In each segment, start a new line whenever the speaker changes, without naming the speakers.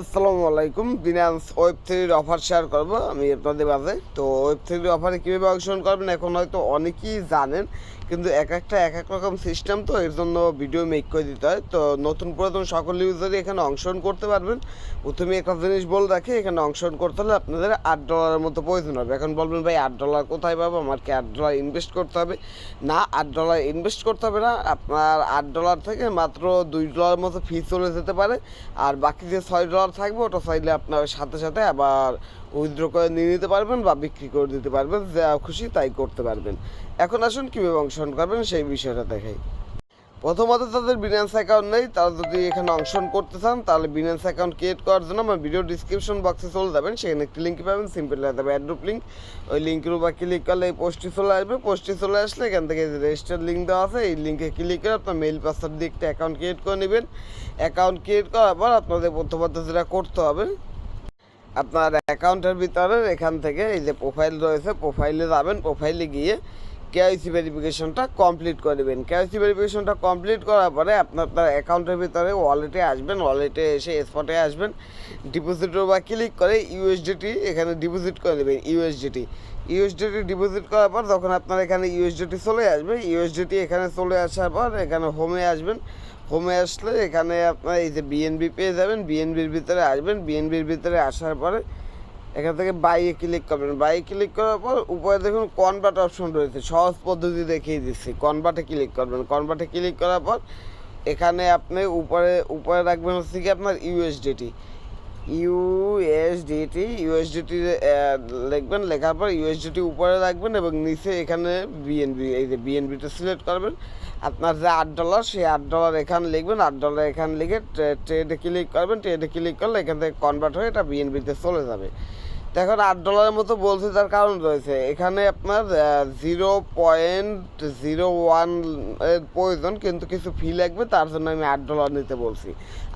আসসালামু আলাইকুম। Binance web থ্রির অফার শেয়ার করব। আমি আপনাদের মাঝে। তো ওয়েব থ্রির অফারে কীভাবে অংশগ্রহণ করবেন? এখন হয়তো অনেকেই জানেন কিন্তু এক একটা, এক এক রকম সিস্টেম তো, এর জন্য ভিডিও মেক করে দিতে হয়। তো নতুন পুরাতন সকল ইউজারই এখানে অংশগ্রহণ করতে পারবেন। প্রথমে একটা জিনিস বলে রাখি, এখানে অংশগ্রহণ করতে হলে আপনাদের আট ডলারের মতো প্রয়োজন হবে। এখন বলবেন, ভাই, আট ডলার কোথায় পাবো? আমার কি আট ডলার ইনভেস্ট করতে হবে। না, আট ডলার ইনভেস্ট করতে হবে না। আপনার আট ডলার থেকে মাত্র দুই ডলার মতো ফি চলে যেতে পারে। আর বাকি যে ছয় ডলার থাকবে, ওটা চাইলে আপনার সাথে সাথে আবার উইথড্র করে নিয়ে নিতে পারবেন বা বিক্রি করে দিতে পারবেন, যা খুশি তাই করতে পারবেন। এখন আসুন কীভাবে অংশগ্রহণ করবেন সেই বিষয়টা দেখাই। প্রথমত তাদের বিনান্স অ্যাকাউন্ট নেই, তারা যদি এখানে অংশগ্রহণ করতে চান, তাহলে বিনান্স অ্যাকাউন্ট ক্রিয়েট করার জন্য আমার ভিডিও ডিসক্রিপশন বক্সে চলে যাবেন, সেখানে একটি লিঙ্ক পাবেন সিম্পল হয়ে যাবে অ্যাড্রুপ লিঙ্ক ওই লিঙ্কের উপর ক্লিক করলে এই পোস্টটি চলে আসবে পোস্টটি চলে আসলে এখান থেকে যে রেজিস্টার লিঙ্ক দেওয়া আছে, এই লিঙ্কে ক্লিক করে আপনার মেইল পাসওয়ার্ড দিয়ে একটা অ্যাকাউন্ট ক্রিয়েট করে নেবেন। অ্যাকাউন্ট ক্রিয়েট করার পর আপনাদের প্রথমত যেটা করতে হবে আপনার অ্যাকাউন্টের ভিতরে এখান থেকে এই যে প্রোফাইল রয়েছে প্রোফাইলে যাবেন প্রোফাইলে গিয়ে কেআইসি ভেরিফিকেশনটা কমপ্লিট করে দেবেন কেআইসি ভেরিফিকেশনটা কমপ্লিট করার পরে আপনার আপনার অ্যাকাউন্টের ভিতরে ওয়ালেটে আসবেন ওয়ালেটে এসে স্পটে আসবেন। ডিপোজিটের বা ক্লিক করে ইউএসডিটি এখানে ডিপোজিট করে দেবেন ইউএসডিটি ইউএসডিটি ডিপোজিট করার পর যখন আপনার এখানে ইউএসডিটি চলে আসবে ইউএসডিটি এখানে চলে আসার পর এখানে হোমে আসবেন। হোমে আসলে এখানে আপনার এই যে বিএনবি পেয়ে যাবেন বিএনবির ভিতরে আসবেন বিএনবির ভিতরে আসার পরে এখান থেকে বাইয়ে ক্লিক করবেন। বাইয়ে ক্লিক করার পর উপরে দেখুন কনভার্ট অপশন রয়েছে। সহজ পদ্ধতি দেখিয়ে দিচ্ছি। কনভার্টে ক্লিক করবেন। কনভার্টে ক্লিক করার পর এখানে আপনি উপরে উপরে রাখবেন হচ্ছে কি আপনার ইউএসডিটি ইউএসডিটি ইউএসডিটি লিখবেন, লেখার পর ইউএসডিটি উপরে রাখবেন এবং নিচে এখানে বিএনবি এই যে বিএনবিটা সিলেক্ট করবেন। আপনার যে আট ডলার সেই আট ডলার এখানে লিখবেন, আট ডলার এখানে লিখে ট্রেডে ক্লিক করবেন। ট্রেডে ক্লিক করলে এখান থেকে কনভার্ট হয়ে এটা বিএনবিতে চলে যাবে। এখন আট ডলারের মতো বলছে, তার কারণ রয়েছে। এখানে আপনার জিরো পয়েন্ট জিরো ওয়ানের প্রয়োজন, কিন্তু কিছু ফি লাগবে, তার জন্য আমি আট ডলার নিতে বলছি।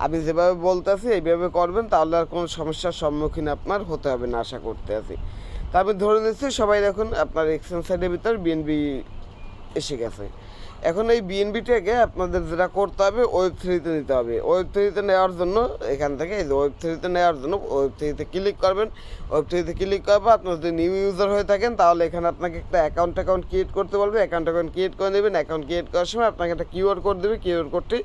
আমি যেভাবে বলতেছি, এইভাবে করবেন, তাহলে আর কোনো সমস্যার সম্মুখীন আপনার হতে হবে না, আশা করতে আছি। তা আমি ধরে নিচ্ছি, সবাই দেখুন, আপনার এক্সচেঞ্জ সাইডের ভিতর বিএনবি এসে গেছে। এখন এই বিএনবিটাকে আপনাদের যেটা করতে হবে ওয়েব থ্রিতে নিতে হবে। ওয়েব থ্রিতে নেওয়ার জন্য এখান থেকে এই যে ওয়েব থ্রিতে নেওয়ার জন্য ওয়েব থ্রিতে ক্লিক করবেন। ওয়েব থ্রিতে ক্লিক করবে আপনার যদি নিউ ইউজার হয়ে থাকেন, তাহলে এখানে আপনাকে একটা অ্যাকাউন্ট অ্যাকাউন্ট ক্রিয়েট করতে বলবে। অ্যাকাউন্ট অ্যাকাউন্ট ক্রিয়েট করে নেবেন। অ্যাকাউন্ট ক্রিয়েট করার সময় আপনাকে একটা কিউআর কোড দেবে। কিউআর কোডটি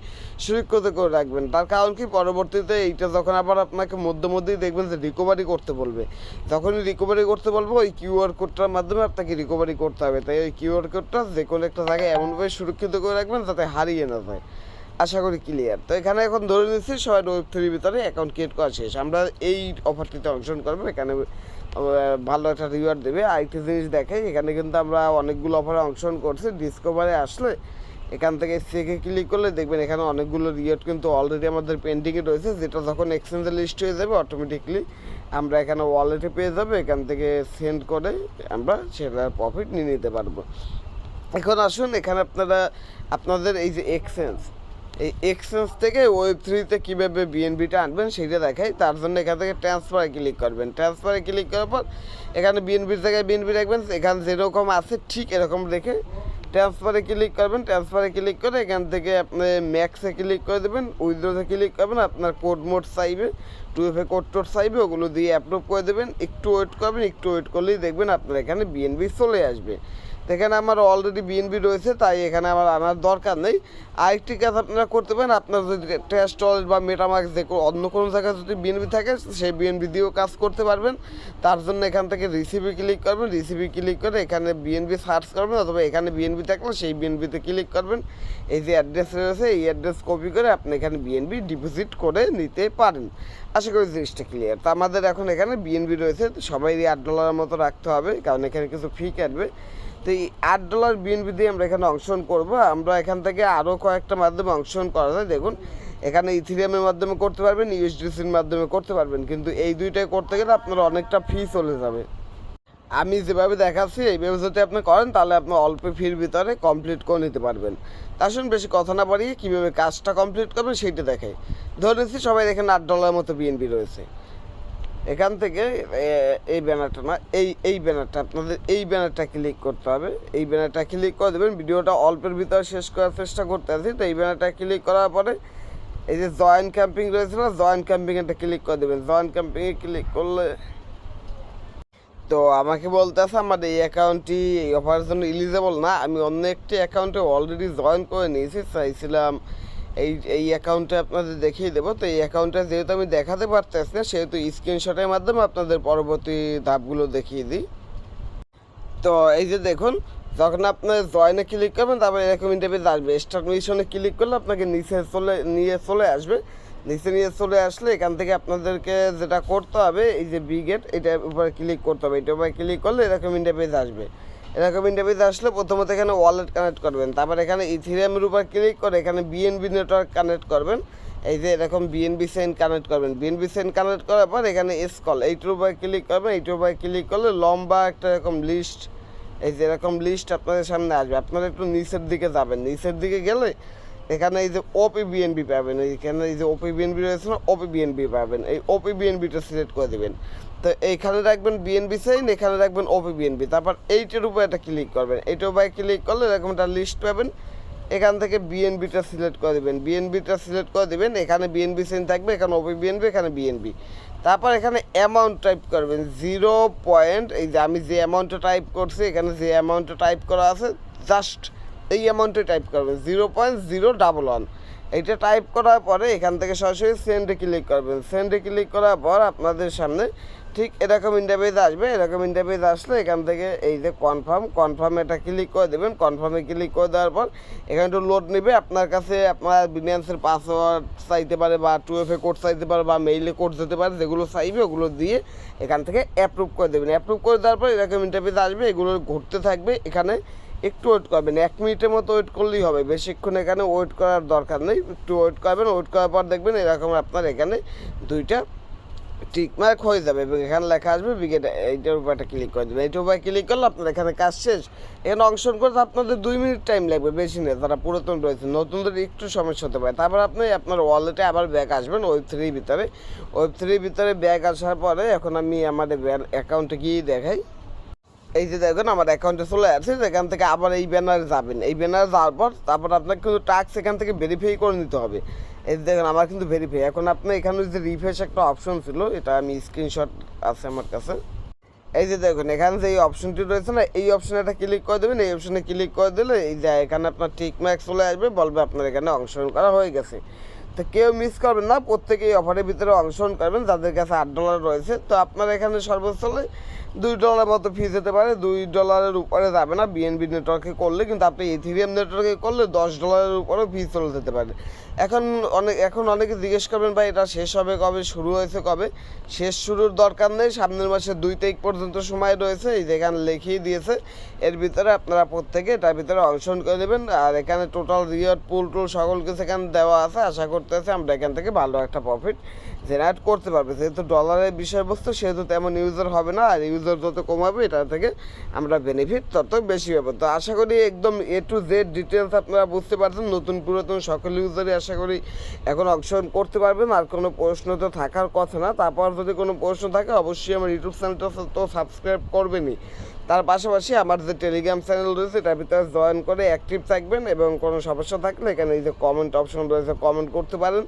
সুরক্ষিত করে রাখবেন। তার কারণ কি? পরবর্তীতে এইটা যখন আবার আপনাকে মধ্যে মধ্যেই দেখবেন যে রিকভারি করতে বলবে। তখনই রিকভারি করতে বলব, ওই কিউআর কোডটার মাধ্যমে আপনাকে রিকভারি করতে হবে। তাই ওই কিউআর কোডটা যে কোনো একটা জায়গায় এমনভাবে সুরক্ষিত করে রাখবেন যাতে হারিয়ে না যায়। আশা করি ক্লিয়ার তো এখানে এখন ধরে নিচ্ছি, সবাই ওয়েব থ্রির ভিতরে অ্যাকাউন্ট ক্রিয়েট করা শেষ। আমরা এই অফারটিতে অংশগ্রহণ করব, এখানে ভালো একটা রিওয়ার্ড দেবে। আরেকটি জিনিস দেখাই, এখানে কিন্তু আমরা অনেকগুলো অফারে অংশগ্রহণ করছি। ডিসকভারে আসলে এখান থেকে চেকে ক্লিক করলে দেখবেন এখানে অনেকগুলো রিওয়ার্ড কিন্তু অলরেডি আমাদের পেন্ডিংয়ে রয়েছে, যেটা যখন এক্সচেঞ্জে লিস্ট হয়ে যাবে অটোমেটিকলি আমরা এখানে ওয়ালেটে পেয়ে যাব। এখান থেকে সেন্ড করে আমরা সেটার প্রফিট নিয়ে নিতে পারব। এখন আসুন, এখানে আপনারা, আপনাদের এই যে এক্সচেঞ্জ এই এক্সচেঞ্জ থেকে ওয়েব থ্রিতে কীভাবে বিএনবিটা আনবেন সেটা দেখাই। তার জন্য এখান থেকে ট্রান্সফারে ক্লিক করবেন। ট্রান্সফারে ক্লিক করার পর, এখানে বিএনবির জায়গায় বিএনবি রাখবেন। এখানে যেরকম আছে, ঠিক এরকম রেখে ট্রান্সফারে ক্লিক করবেন। ট্রান্সফারে ক্লিক করে এখান থেকে আপনি ম্যাক্সে ক্লিক করে দেবেন উইথড্রোতে ক্লিক করবেন, আপনার কোড মোড চাইবে টু এফ কোড টোড চাইবে, ওগুলো দিয়ে অ্যাপ্রুভ করে দেবেন। একটু ওয়েট করবেন, একটু ওয়েট করলেই দেখবেন আপনার এখানে বিএনবি চলে আসবে। এখানে আমার অলরেডি বিএনবি রয়েছে, তাই এখানে আমার আনার দরকার নেই। আরেকটি কাজ আপনারা করতে পারেন, আপনার যদি টেস্ট বা মেটামার্ক যে অন্য কোনো জায়গায় যদি বিএনবি থাকে, সেই বিএনবি দিয়েও কাজ করতে পারবেন। তার জন্য এখান থেকে রিসিপি ক্লিক করবেন রিসিপি ক্লিক করে এখানে বিএনবি সার্চ করবেন, অথবা এখানে বিএনবি থাকলে সেই বিএনবিতে ক্লিক করবেন। এই যে অ্যাড্রেস রয়েছে, এই অ্যাড্রেস কপি করে আপনি এখানে বিএনবি ডিপোজিট করে নিতে পারেন। আশা করি জিনিসটা ক্লিয়ার তো আমাদের এখন এখানে বিএনবি রয়েছে সবাই আট ডলারের মতো রাখতে হবে, কারণ এখানে কিছু ফি কাটবে। তো এই আট ডলার বিএনপি দিয়ে আমরা এখানে অংশগ্রহণ করব। আমরা এখান থেকে আরও কয়েকটা মাধ্যমে অংশগ্রহণ করা যায়। দেখুন, এখানে ইথিরিয়ামের মাধ্যমে করতে পারবেন ইউএসডিসির মাধ্যমে করতে পারবেন। কিন্তু এই দুইটাই করতে গেলে আপনার অনেকটা ফি চলে যাবে। আমি যেভাবে দেখাচ্ছি, এইভাবে যদি আপনি করেন, তাহলে আপনি অল্প ফির ভিতরে কমপ্লিট করে নিতে পারবেন। আসুন বেশি কথা না বাড়িয়ে কীভাবে কাজটা কমপ্লিট করবেন, সেইটা দেখাই। ধরে নিচ্ছি, সবাই এখানে আট ডলার মতো বিএনপি রয়েছে। এখান থেকে এই ব্যানারটা না, এই এই ব্যানারটা, আপনাদের এই ব্যানারটা ক্লিক করতে হবে। এই ব্যানারটা ক্লিক করে দেবেন, ভিডিওটা অল্পের ভিতরে শেষ করার চেষ্টা করতে আছি, তো এই ব্যানারটা ক্লিক করার পরে এই যে জয়েন্ট ক্যাম্পিং রয়েছে না জয়েন্ট ক্যাম্পিং এটা ক্লিক করে দেবেন। জয়েন্ট ক্যাম্পিংয়ে ক্লিক করলে তো আমাকে বলতে বলতেছে আমার এই অ্যাকাউন্টটি এই অফারের জন্য ইলিজেবল না, আমি অন্য একটি অ্যাকাউন্টে অলরেডি জয়েন করে নিয়েছি, চাইছিলাম এই এই অ্যাকাউন্টে আপনাদের দেখিয়ে দেবো। তো এই অ্যাকাউন্টে যেহেতু আমি দেখাতে পারতেছি না, সেহেতু স্ক্রিনশটের মাধ্যমে আপনাদের পরবর্তী ধাপগুলো দেখিয়ে দিই। তো এই যে দেখুন, যখন আপনার জয়েনে ক্লিক করবেন, তারপরে এরকম ইন্টারভিউ আসবে। স্টার্ট মিশনে ক্লিক করলে আপনাকে নিচে চলে, নিয়ে চলে আসবে। নিচে নিয়ে চলে আসলে এখান থেকে আপনাদেরকে যেটা করতে হবে, এই যে বি গেট এটার উপরে ক্লিক করতে হবে। এটার উপরে ক্লিক করলে এরকম ইন্টারভিউ আসবে। এরকম ইন্টারভিউতে আসলে প্রথমত এখানে ওয়ালেট কানেক্ট করবেন। তারপর এখানে ইথিরিয়ামের উপর ক্লিক করে এখানে বিএনবি নেটওয়ার্ক কানেক্ট করবেন। এই যে এরকম বিএনবি সেন্ট কানেক্ট করবেন। বিএনবি সেন্ট কানেক্ট করার পর এখানে এস কল এইটার উপরে ক্লিক করবেন। এইটার উপরে ক্লিক করলে লম্বা একটা এরকম লিস্ট এই যে এরকম লিস্ট আপনাদের সামনে আসবে। আপনারা একটু নিচের দিকে যাবেন। নিচের দিকে গেলে এখানে এই যে ওপি বিএনবি পাবেন এইখানে এই যে ওপি বিএনবি রয়েছে না ওপি বিএনবি পাবেন এই ওপি বিএনবিটা সিলেক্ট করে দেবেন তো এইখানে রাখবেন বিএনবি সাইন এখানে রাখবেন ওপি বিএনবি তারপর এইটার উপরে একটা ক্লিক করবেন এইটার উপরে ক্লিক করলে এরকম একটা লিস্ট পাবেন এখান থেকে বিএনবিটা সিলেক্ট করে দেবেন বিএনবিটা সিলেক্ট করে দেবেন এখানে বিএনবি সেন থাকবে এখানে ওপি বিএনবি এখানে বিএনবি তারপর এখানে অ্যামাউন্ট টাইপ করবেন জিরো পয়েন্ট এই যে আমি যে অ্যামাউন্টটা টাইপ করছি এখানে যে অ্যামাউন্টটা টাইপ করা আছে জাস্ট এই অ্যামাউন্টে টাইপ করবেন zero point zero double one এইটা টাইপ করার পরে এখান থেকে সরাসরি সেন্ডে ক্লিক করবেন। সেন্ডে ক্লিক করার পর আপনাদের সামনে ঠিক এরকম ইন্টারভিউতে আসবে। এরকম ইন্টারভিউতে আসলে এখান থেকে এই যে কনফার্ম কনফার্ম এটা ক্লিক করে দেবেন। কনফার্মে ক্লিক করে দেওয়ার পর এখানে একটু লোড নেবে। আপনার কাছে আপনার বিনিয়ান্সের পাসওয়ার্ড চাইতে পারে বা টু এফ এ কোড চাইতে পারে বা মেইলে কোড যেতে পারে, যেগুলো চাইবে ওগুলো দিয়ে এখান থেকে অ্যাপ্রুভ করে দেবেন। অ্যাপ্রুভ করে দেওয়ার পর এরকম ইন্টারভিউতে আসবে। এগুলো ঘুরতে থাকবে। এখানে একটু ওয়েট করবেন, এক মিনিটের মতো ওয়েট করলেই হবে। বেশিক্ষণ এখানে ওয়েট করার দরকার নেই, একটু ওয়েট করবেন ওয়েট করার পর দেখবেন এরকম আপনার এখানে দুইটা টিকমার্ক হয়ে যাবে এবং এখানে লেখা আসবে বিগেট এইটার উপর একটা ক্লিক করে দেবেন। এইটার উপরে ক্লিক করলে আপনার এখানে কাজ শেষ। এখানে অংশগ্রহণ করতে আপনাদের দুই মিনিট টাইম লাগবে, বেশি নেই তারা পুরাতন রয়েছে, নতুনদের একটু সমস্যা হতে পারে। তারপর আপনি আপনার ওয়ালেটে আবার ব্যাগ আসবেন ওয়েব থ্রির ভিতরে। ওয়েব থ্রির ভিতরে ব্যাগ আসার পরে এখন আমি আমাদের অ্যাকাউন্টে গিয়ে দেখাই। এই যে দেখুন, আমার অ্যাকাউন্টে চলে আসছে এখান থেকে আবার এই ব্যানারে যাবেন। এই ব্যানারে যাওয়ার পর তারপর আপনাকে কিন্তু টাস্ক এখান থেকে ভেরিফাই করে নিতে হবে। এই যে দেখুন, আমার কিন্তু ভেরিফাই এখন আপনি এখানে যে রিফ্রেশ একটা অপশন ছিল, এটা আমি স্ক্রিনশট আছে আমার কাছে। এই যে দেখুন, এখানে যে এই অপশনটি রয়েছে না, এই অপশনে একটা ক্লিক করে দেবেন, এই অপশনে ক্লিক করে দিলে এই যে এখানে আপনার টিক ম্যাক চলে আসবে, বলবে আপনার এখানে অংশগ্রহণ করা হয়ে গেছে। তো কেউ মিস করবেন না প্রত্যেকে এই অফারের ভিতরে অংশগ্রহণ করবেন, যাদের কাছে আট ডলার রয়েছে। তো আপনার এখানে সর্বোচ্চ দুই ডলার মতো ফি যেতে পারে, দুই ডলারের উপরে যাবে না বিএনবি নেটওয়ার্কে করলে, কিন্তু আপনি ইথিরিয়াম নেটওয়ার্কে করলে দশ ডলারের উপরেও ফি চলে যেতে পারে। এখন অনেক, এখন অনেকে জিজ্ঞেস করবেন, ভাই, এটা শেষ হবে কবে? শুরু হয়েছে কবে? শেষ শুরুর দরকার নেই, সামনের মাসের দুই তারিখ পর্যন্ত সময় রয়েছে, এই যেখানে লিখিয়ে দিয়েছে। এর ভিতরে আপনারা প্রত্যেকে এটার ভিতরে অংশগ্রহণ করে দেবেন আর এখানে টোটাল রিওয়ার্ড পুল টুল সকল কিছু এখানে দেওয়া আছে। আশা করতে করতেছে আমরা এখান থেকে ভালো একটা প্রফিট জেনারেট করতে পারবে। যেহেতু ডলারের বিষয়বস্তু, সেহেতু তেমন ইউজার হবে না, আর ইউজার যত কমাবে, এটা থেকে আমরা বেনিফিট তত বেশি পাবো। তো আশা করি একদম এ টু জেড ডিটেলস আপনারা বুঝতে পারছেন। নতুন পুরাতন সকল ইউজারই আশা করি এখন অংশগ্রহণ করতে পারবেন। আর কোনো প্রশ্ন তো থাকার কথা না। তারপর যদি কোনো প্রশ্ন থাকে, অবশ্যই আমার ইউটিউব চ্যানেলটা তো সাবস্ক্রাইব করবেনই। তার পাশাপাশি আমার যে টেলিগ্রাম চ্যানেল রয়েছে, এটার ভিতরে জয়েন করে অ্যাক্টিভ থাকবেন এবং কোনো সমস্যা থাকলে এখানে এই যে কমেন্ট অপশন রয়েছে কমেন্ট করতে পারেন।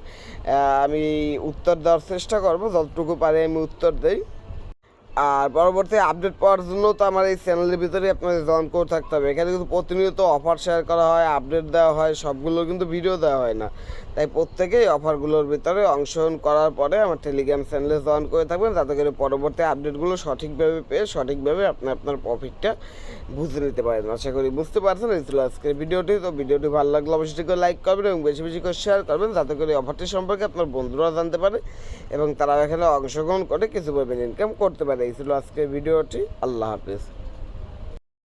আমি উত্তর দেওয়ার চেষ্টা করব। যতটুকু পারি আমি উত্তর দেই। আর পরবর্তী আপডেট পাওয়ার জন্য তো আমার এই চ্যানেলের ভিতরে আপনাদের জয়েন করে থাকতে হবে। এখানে কিন্তু প্রতিনিয়ত অফার শেয়ার করা হয় আপডেট দেওয়া হয়, সবগুলোর কিন্তু ভিডিও দেওয়া হয় না। তাই প্রত্যেকেই অফারগুলোর ভিতরে অংশগ্রহণ করার পরে আমার টেলিগ্রাম চ্যানেলে জয়েন করে থাকবেন, যাতে করে পরবর্তী আপডেটগুলো সঠিকভাবে পেয়ে, সঠিকভাবে আপনি আপনার প্রফিটটা বুঝে নিতে পারেন। আশা করি বুঝতে পারছেন, এই ছিল আজকের ভিডিওটি। তো ভিডিওটি ভালো লাগলে অবশ্যই করে লাইক করবেন এবং বেশি বেশি করে শেয়ার করবেন, যাতে করে অফারটি সম্পর্কে আপনার বন্ধুরা জানতে পারে এবং তারা এখানে অংশগ্রহণ করে কিছু পরিমাণ ইনকাম করতে পারে। এই ছিল আজকের ভিডিওটি। আল্লাহ হাফিজ।